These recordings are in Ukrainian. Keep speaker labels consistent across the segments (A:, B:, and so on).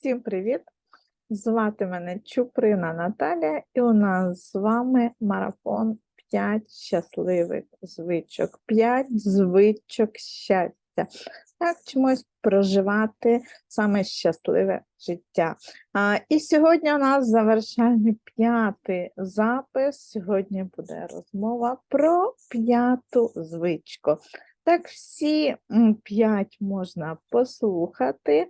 A: Всім привіт! Звати мене Чуприна Наталія, і у нас з вами марафон 5 щасливих звичок. 5 звичок щастя. Так, чомусь проживати саме щасливе життя. А, і сьогодні у нас завершальний п'ятий запис. Сьогодні буде розмова про п'яту звичку. Так, всі п'ять можна послухати,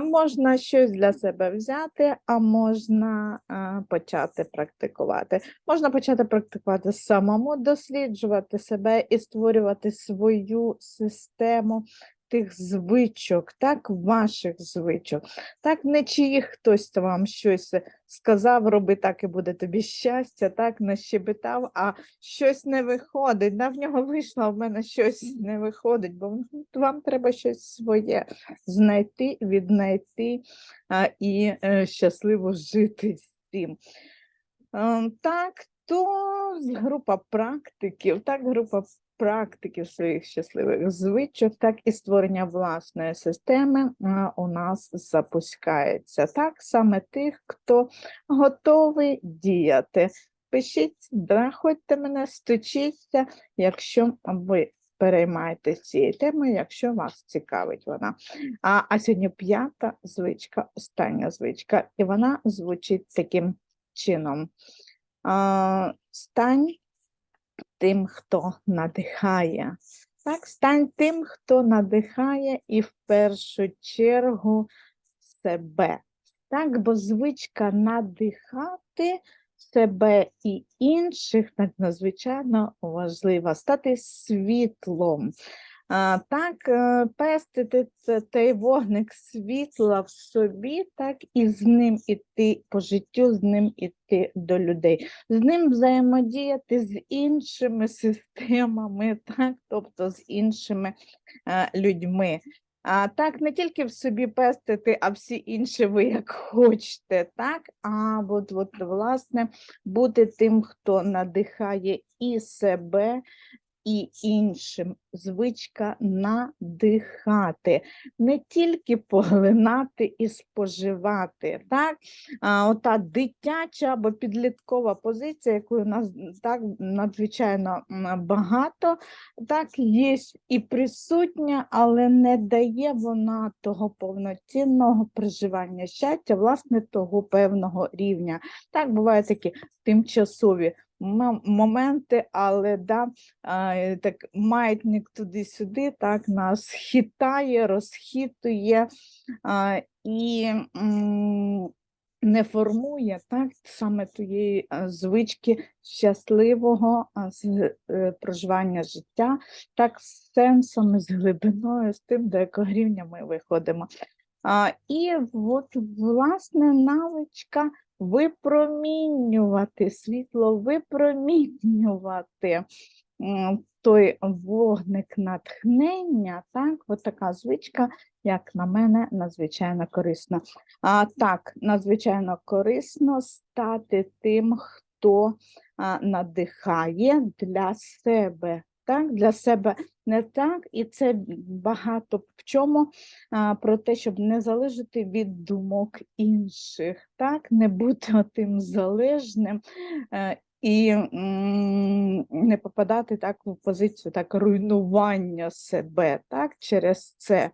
A: можна щось для себе взяти, а можна почати практикувати. Можна почати практикувати самому, досліджувати себе і створювати свою систему тих звичок, так, ваших звичок. Так, не чиїх хтось вам щось сказав, роби так і буде тобі щастя, так, нащебетав, а щось не виходить. Да, в нього вийшло, а в мене щось не виходить, бо вам треба щось своє знайти, віднайти а, і е, щасливо жити з цим. Ем, Так, то група практиків, так, група практиків своїх щасливих звичок, так і створення власної системи у нас запускається. Так, саме тих, хто готовий діяти. Пишіть, знаходьте мене, стучіться, якщо ви переймаєтесь цією темою, якщо вас цікавить вона. А, а сьогодні п'ята звичка, остання звичка, і вона звучить таким чином. А, стань тим, хто надихає. Так, стань тим, хто надихає, і в першу чергу себе. Так, бо звичка надихати себе і інших так надзвичайно важлива, стати світлом. Так, е, пестити це- той вогник світла в собі, так і з ним іти по життю, з ним іти до людей, з ним взаємодіяти з іншими системами, так, тобто з іншими е, людьми. А так не тільки в собі пестити, а всі інші ви як хочете, так? А от, от, власне, бути тим, хто надихає і себе, і іншим. Звичка надихати, не тільки поглинати і споживати. Так? А, ота дитяча або підліткова позиція, якої у нас так надзвичайно багато, так є і присутня, але не дає вона того повноцінного проживання щастя, власне, того певного рівня. Так, бувають такі тимчасові моменти, але да, так маятник туди-сюди, так нас хитає, розхитує і не формує так саме тієї звички щасливого е, проживання життя, так з сенсом, з глибиною, з тим, до якого рівня ми виходимо. А, і от, власне, навичка випромінювати світло, випромінювати той вогник натхнення, так, от така звичка, як на мене, надзвичайно корисна. А так, надзвичайно корисно стати тим, хто надихає для себе. Так, для себе не так, і це багато в чому а, про те, щоб не залежати від думок інших, так, не бути тим залежним е, і не попадати так в позицію так, руйнування себе так, через це,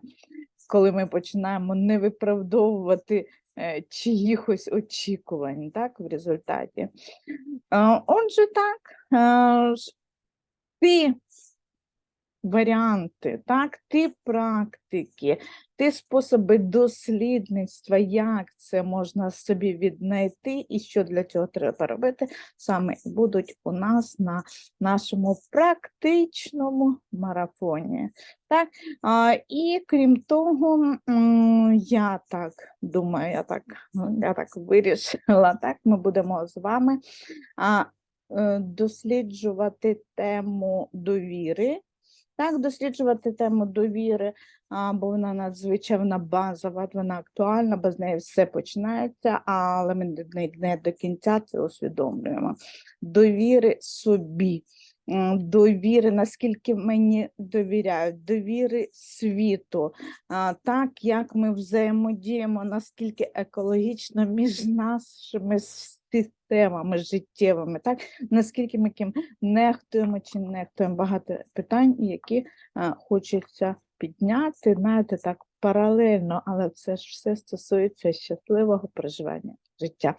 A: коли ми починаємо не виправдовувати е, чиїхось очікувань так, в результаті. Отже, так, е, ти варіанти, так, ти практики, ти способи дослідництва, як це можна собі віднайти і що для цього треба робити, саме будуть у нас на нашому практичному марафоні. Так? А, і крім того, я так думаю, я так, ну, я так вирішила, так, ми будемо з вами а, досліджувати тему довіри. Так, досліджувати тему довіри, бо вона надзвичайно базова, вона актуальна, бо з неї все починається, але ми не до кінця це усвідомлюємо. Довіри собі. Довіри, наскільки мені довіряють, довіри світу, так як ми взаємодіємо, наскільки екологічно між нашими системами життєвими, так? Наскільки ми ким нехтуємо чи не нехтуємо. Багато питань, які хочеться підняти, знаєте, так паралельно, але це ж все стосується щасливого проживання життя.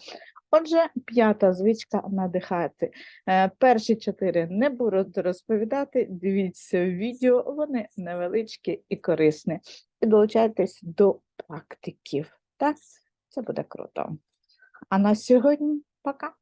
A: Отже, п'ята звичка надихати. Е, Перші чотири не буду розповідати. Дивіться відео, вони невеличкі і корисні. І долучайтесь до практиків. Так, це буде круто. А на сьогодні пока.